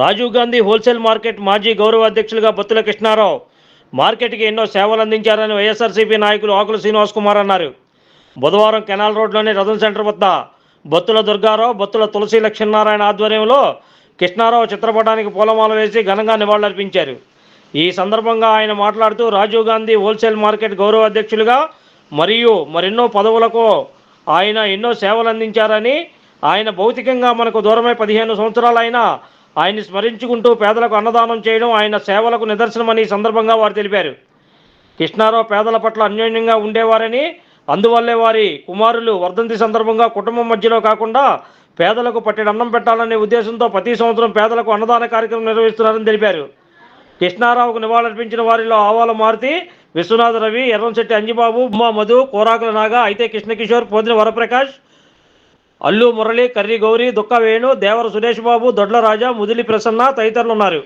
Rajiv Gandhi wholesale market మాజీ గౌరవ అధ్యక్షులుగా బొత్తుల కృష్ణారావు. మార్కెట్కి ఎన్నో సేవలు అందించారని వైఎస్ఆర్సీపీ నాయకులు ఆకుల శ్రీనివాస్ కుమార్ అన్నారు. బుధవారం కెనాల్ రోడ్లోని రథం సెంటర్ వద్ద బొత్తుల దుర్గారావు బొత్తుల తులసి లక్ష్మీనారాయణ ఆధ్వర్యంలో కృష్ణారావు చిత్రపటానికి పూలమాల వేసి ఘనంగా నివాళులర్పించారు. ఈ సందర్భంగా ఆయన మాట్లాడుతూ రాజీవ్ గాంధీ హోల్సేల్ మార్కెట్ గౌరవ అధ్యక్షులుగా మరియు మరెన్నో పదవులకు ఆయన ఎన్నో సేవలు అందించారని ఆయన భౌతికంగా మనకు దూరమై పదిహేను సంవత్సరాలైనా ఆయన్ని స్మరించుకుంటూ పేదలకు అన్నదానం చేయడం ఆయన సేవలకు నిదర్శనమని ఈ సందర్భంగా వారు తెలిపారు. కృష్ణారావు పేదల పట్ల అన్యోన్యంగా ఉండేవారని అందువల్లే వారి కుమారులు వర్ధంతి సందర్భంగా కుటుంబం మధ్యలో కాకుండా పేదలకు పట్టెడు అన్నం పెట్టాలనే ఉద్దేశంతో ప్రతి సంవత్సరం పేదలకు అన్నదాన కార్యక్రమం నిర్వహిస్తున్నారని తెలిపారు. కృష్ణారావుకు నివాళులర్పించిన వారిలో ఆవాల మారుతి విశ్వనాథ రవి ఎర్రంశెట్టి అంజిబాబు ఉమా మధు కోరాకుల నాగా అయితే కృష్ణకిషోర్ పోదిన వరప్రకాష్ అల్లు మురళి కర్రి గౌరి దుక్క వేణు దేవర సురేష్ బాబు దొడ్ల రాజా ముదిలి ప్రసన్న తదితరులు ఉన్నారు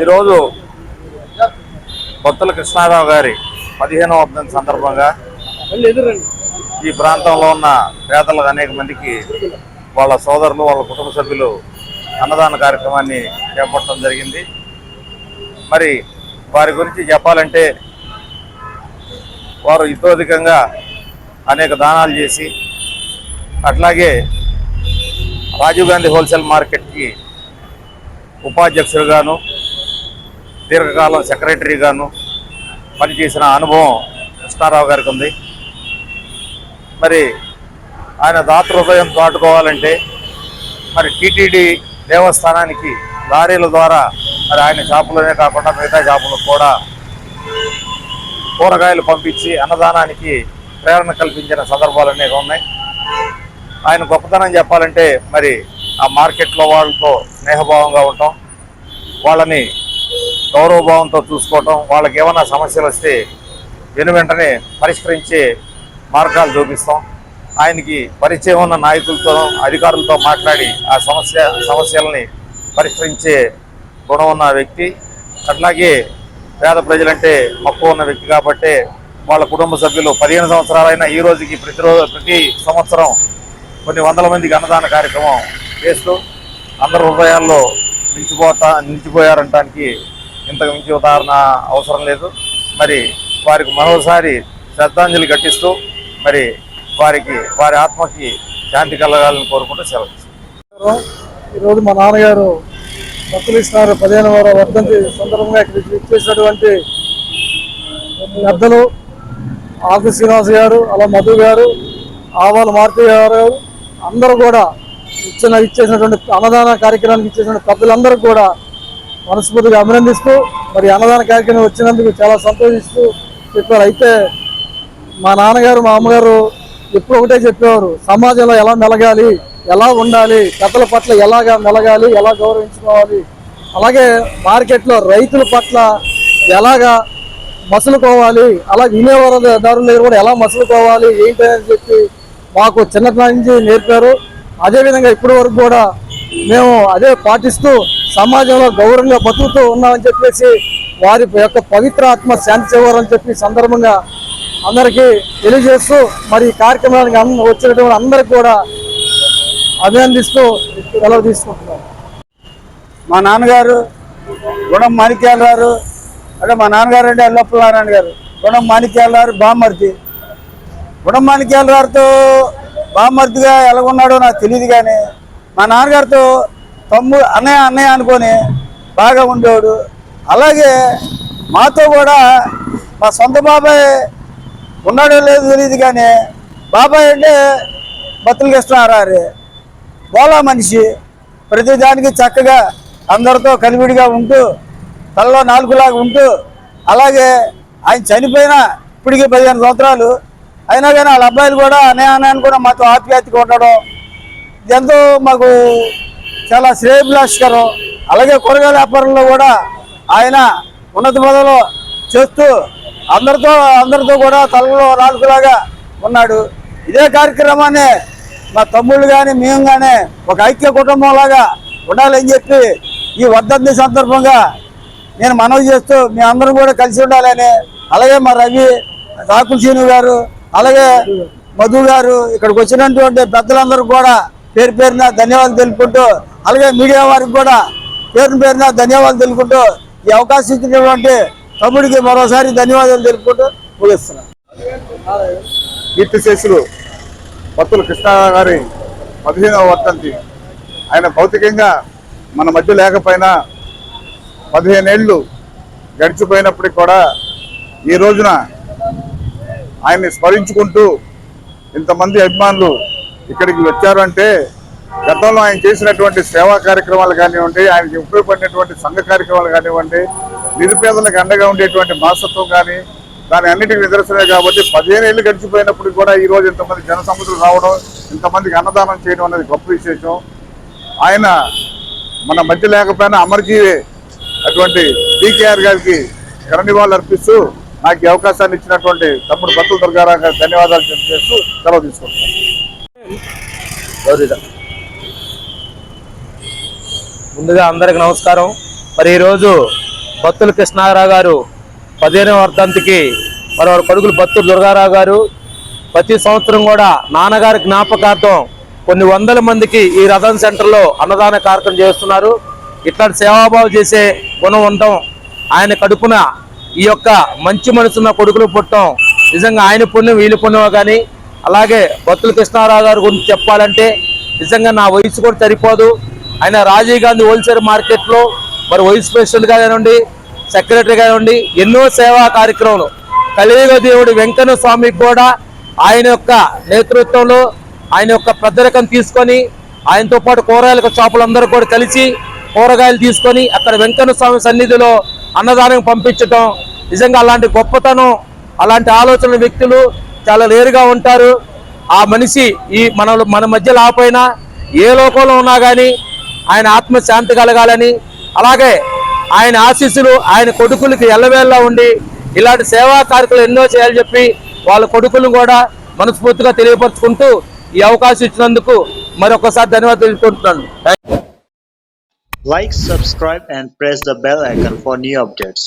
ఈరోజు బొత్తల కృష్ణారావు గారి పదిహేనవ వర్ధంతి సందర్భంగా ఈ ప్రాంతంలో ఉన్న పేదలకు అనేక మందికి వాళ్ళ సోదరులు వాళ్ళ కుటుంబ సభ్యులు అన్నదాన కార్యక్రమాన్ని చేపట్టడం జరిగింది. మరి వారి గురించి చెప్పాలంటే వారు ఇతోధికంగా అనేక దానాలు చేసి అట్లాగే రాజీవ్ గాంధీ హోల్సేల్ మార్కెట్కి ఉపాధ్యక్షులుగాను దీర్ఘకాలం సెక్రటరీగాను పనిచేసిన అనుభవం కృష్ణారావు గారికి ఉంది. మరి ఆయన దాతృహృదయం దాటుకోవాలంటే మరి టీటీడీ దేవస్థానానికి లారీల ద్వారా మరి ఆయన షాపులోనే కాకుండా మిగతా షాపులకు కూడా కూరగాయలు పంపించి అన్నదానానికి ప్రేరణ కల్పించిన సందర్భాలు అనేవి ఉన్నాయి. ఆయన గొప్పతనం చెప్పాలంటే మరి ఆ మార్కెట్లో వాళ్ళతో స్నేహభావంగా ఉండటం వాళ్ళని గౌరవభావంతో చూసుకోవటం వాళ్ళకి ఏమైనా సమస్యలు వస్తే వెను వెంటనే పరిష్కరించే మార్గాలు చూపిస్తాం. ఆయనకి పరిచయం ఉన్న నాయకులతో అధికారులతో మాట్లాడి ఆ సమస్య సమస్యలని పరిష్కరించే గుణం ఉన్న వ్యక్తి. అట్లాగే పేద ప్రజలంటే మక్కువ ఉన్న వ్యక్తి కాబట్టి వాళ్ళ కుటుంబ సభ్యులు పదిహేను సంవత్సరాలైనా ఈ రోజుకి ప్రతిరోజు ప్రతి సంవత్సరం కొన్ని వందల మందికి అన్నదాన కార్యక్రమం చేస్తూ అందరి హృదయాల్లో నిలిచిపోతా నిలిచిపోయారంటానికి ఇంతకు మించి ఉదాహరణ అవసరం లేదు. మరి వారికి మరోసారి శ్రద్ధాంజలి ఘటిస్తూ మరి వారికి వారి ఆత్మకి శాంతి కలగాలని కోరుకుంటూ సెలవు ఈరోజు మా నాన్నగారు భక్తులు ఇస్తున్నారు. పదిహేను వార వర్ధంతి సందర్భంగా ఇక్కడ ఇచ్చేసినటువంటి పెద్దలు ఆకు శ్రీనివాస్ గారు అలా మధు గారు ఆవాల మారుతి గారు అందరూ కూడా ఇచ్చిన ఇచ్చేసినటువంటి అన్నదాన కార్యక్రమానికి ఇచ్చేసిన పెద్దలందరూ కూడా మనస్ఫూర్తిగా అభినందిస్తూ మరి అన్నదాన కార్యక్రమం వచ్చినందుకు చాలా సంతోషిస్తూ చెప్పారు. అయితే మా నాన్నగారు మా అమ్మగారు ఎప్పుడు ఒకటే చెప్పేవారు సమాజంలో ఎలా మెలగాలి ఎలా ఉండాలి పెద్దల పట్ల ఎలాగా మెలగాలి ఎలా గౌరవించుకోవాలి. అలాగే మార్కెట్లో రైతుల పట్ల ఎలాగా మసులుకోవాలి అలా వినియోగదారుల దగ్గర కూడా ఎలా మసులుకోవాలి ఏంటి అని చెప్పి మాకు చిన్నతనం నుంచి నేర్పారు. అదేవిధంగా ఇప్పటి వరకు కూడా మేము అదే పాటిస్తూ సమాజంలో గౌరవంగా బతుకుతూ ఉన్నామని చెప్పేసి వారి యొక్క పవిత్ర ఆత్మ శాంతి చేయాలని చెప్పి సందర్భంగా అందరికీ తెలియజేస్తూ మరి ఈ కార్యక్రమానికి వచ్చినటువంటి అందరికి కూడా అభినందిస్తూ సెలవు తీసుకుంటున్నాం. మా నాన్నగారు గుణం మాణిక్యాల గారు అంటే మా నాన్నగారు అంటే అల్లప్ప నారాయణ గారు గుణం మాణిక్యాల గారు బామ్మర్తి. గుణం మాణిక్యాల గారితో బామ్మర్తిగా ఎలాగున్నాడో నాకు తెలియదు కానీ మా నాన్నగారితో తమ్ముడు అన్నయ్య అన్నయ్య అనుకొని బాగా ఉండేవాడు. అలాగే మాతో కూడా మా సొంత బాబాయ్ ఉన్నాడో లేదో తెలియదు కానీ బాబాయ్ అంటే బతులు కృష్ణారారి బోలా మనిషి. ప్రతిదానికి చక్కగా అందరితో కలివిడిగా ఉంటూ తలలో నాలుగులాగా ఉంటూ అలాగే ఆయన చనిపోయిన ఇప్పటికీ పదిహేను సంవత్సరాలు. అయినా కానీ వాళ్ళ అబ్బాయిలు కూడా అనే అన్నాయని కూడా మాతో ఆప్యాయతగా ఉండడం ఎంతో మాకు చాలా శ్రేయభిలాషకరం. అలాగే కూరగాయల వ్యాపారంలో కూడా ఆయన ఉన్నత పదవిలో చేస్తూ అందరితో అందరితో కూడా తలలో నాలుగులాగా ఉన్నాడు. ఇదే కార్యక్రమాన్ని మా తమ్ముళ్ళు కానీ మేము కానీ ఒక ఐక్య కుటుంబం లాగా ఉండాలని చెప్పి ఈ వర్ధంతి సందర్భంగా నేను మనవి చేస్తూ మీ అందరం కూడా కలిసి ఉండాలని అలాగే మా రవి రాకుల్ సీను గారు అలాగే మధు గారు ఇక్కడికి వచ్చినటువంటి పెద్దలందరూ కూడా పేరు పేరున ధన్యవాదాలు తెలుపుకుంటూ అలాగే మీడియా వారికి కూడా పేరు పేరున ధన్యవాదాలు తెలుపుకుంటూ ఈ అవకాశం ఇచ్చినటువంటి తమ్ముడికి మరోసారి ధన్యవాదాలు తెలుపుకుంటూ ముగిస్తున్నాను. కీర్తిశేషులు భక్తులు కృష్ణ గారి పదిహేనవ వర్తంతి ఆయన భౌతికంగా మన మధ్య లేకపోయినా పదిహేనేళ్ళు గడిచిపోయినప్పటికి కూడా ఈ రోజున ఆయన్ని స్మరించుకుంటూ ఇంతమంది అభిమానులు ఇక్కడికి వచ్చారు అంటే గతంలో ఆయన చేసినటువంటి సేవా కార్యక్రమాలు కానివ్వండి ఆయనకి ఉపయోగపడినటువంటి సంఘ కార్యక్రమాలు కానివ్వండి నిరుపేదలకు అండగా ఉండేటువంటి మాసత్వం కానీ దాని అన్నిటికీ నిదర్శనమే కాబట్టి పదిహేను ఏళ్ళు గడిచిపోయినప్పుడు కూడా ఈ రోజు ఇంతమంది జన రావడం ఇంతమందికి అన్నదానం చేయడం అనేది గొప్ప విశేషం. ఆయన మన మధ్య లేకపోయినా అమరజీవి అటువంటి డికేఆర్ గారికి ఘన అర్పిస్తూ నాకు అవకాశాన్ని ఇచ్చినటువంటి తమ్ముడు బతుల దుర్గారావు గారికి ధన్యవాదాలు తెలియజేస్తూ సెలవు తీసుకుంటున్నాను. ముందుగా అందరికి నమస్కారం. మరి ఈరోజు బత్తుల కృష్ణారావు గారు పదిహేనవ వర్ధంతికి మరో కొడుకులు భక్తులు దుర్గారావు గారు ప్రతి సంవత్సరం కూడా నాన్నగారి జ్ఞాపకార్థం కొన్ని వందల మందికి ఈ రథం సెంటర్లో అన్నదాన కార్యక్రమం చేస్తున్నారు. ఇట్లాంటి సేవాభావం చేసే గుణం ఉండటం ఆయన కడుపున ఈ యొక్క మంచి మనసున్న కొడుకులు పుట్టడం నిజంగా ఆయన పుణ్యం వీళ్ళు పుణ్యం కానీ అలాగే బత్తుల కృష్ణారావు గారి గురించి చెప్పాలంటే నిజంగా నా వయసు కూడా సరిపోదు. ఆయన రాజీవ్ గాంధీ హోల్సేల్ మార్కెట్లో మరి వైస్ ప్రెసిడెంట్ కానివ్వండి సెక్రటరీ కానివ్వండి ఎన్నో సేవా కార్యక్రమాలు. కలియుగ దేవుడి వెంకన్న స్వామికి కూడా ఆయన యొక్క నేతృత్వంలో ఆయన యొక్క పెద్దరికం తీసుకొని ఆయనతో పాటు కూరగాయల షాపులందరూ కూడా కలిసి కూరగాయలు తీసుకొని అక్కడ వెంకన్న స్వామి సన్నిధిలో అన్నదానం పంపించటం. నిజంగా అలాంటి గొప్పతనం అలాంటి ఆలోచన వ్యక్తులు చాలా లేరుగా ఉంటారు. ఆ మనిషి ఈ మన మన మధ్య లేకపోయినా ఏ లోకంలో ఉన్నా కానీ ఆయన ఆత్మశాంతి కలగాలని అలాగే ఆయన ఆశీస్సులు ఆయన కొడుకులకి ఎల్లవేళ్ళ ఉండి ఇలాంటి సేవా కార్యక్రమాలు ఎన్నో చేయాలని చెప్పి వాళ్ళ కొడుకులను కూడా మనస్ఫూర్తిగా తెలియపరుచుకుంటూ ఈ అవకాశం ఇచ్చినందుకు మరొకసారి ధన్యవాదాలు తెలుసుకుంటున్నాను like subscribe and press the bell icon for new updates